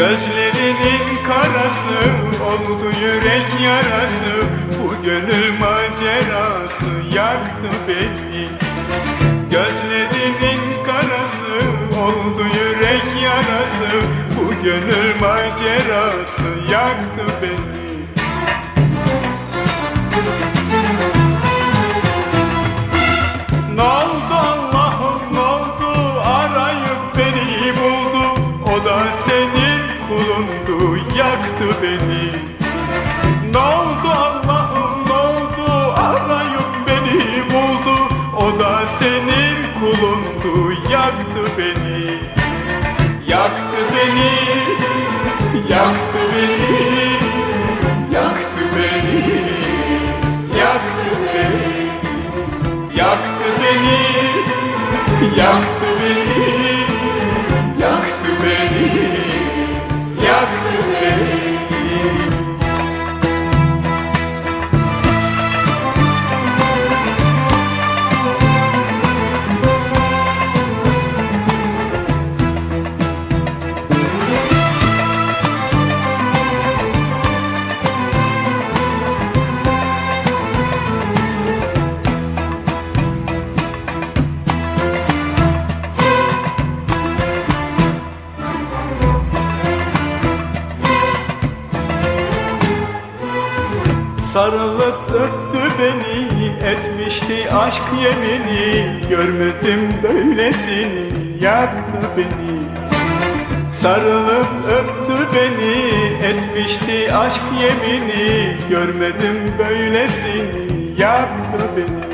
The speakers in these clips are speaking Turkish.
Gözlerinin karası oldu yürek yarası. Bu gönül macerası yaktı beni. Gözlerinin karası oldu yürek yarası. Bu gönül macerası yaktı beni. Allah'ım ne oldu arayıp beni buldu. O da seni kulundu yaktı beni. Ne oldu Allah'ım ne oldu? Arayıp beni buldu. O da senin kulundu yaktı beni. Yaktı beni Yaktı beni Yaktı beni Yaktı beni Yaktı beni, yaktı beni, Sarılıp öptü beni, etmişti aşk yemini. Görmedim böylesini, yaktı beni. Sarılıp öptü beni, etmişti aşk yemini. Görmedim böylesini, yaktı beni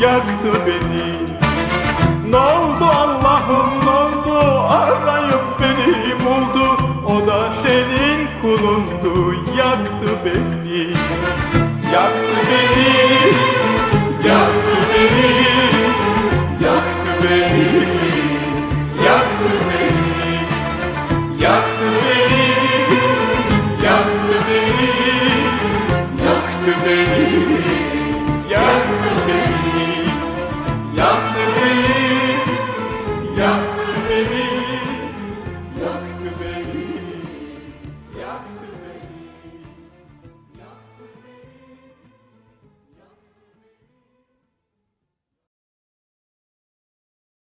yaktı beni. Ne oldu Allah'ım ne oldu arayıp beni buldu. O da senin kulundu yaktı beni. Yaktı beni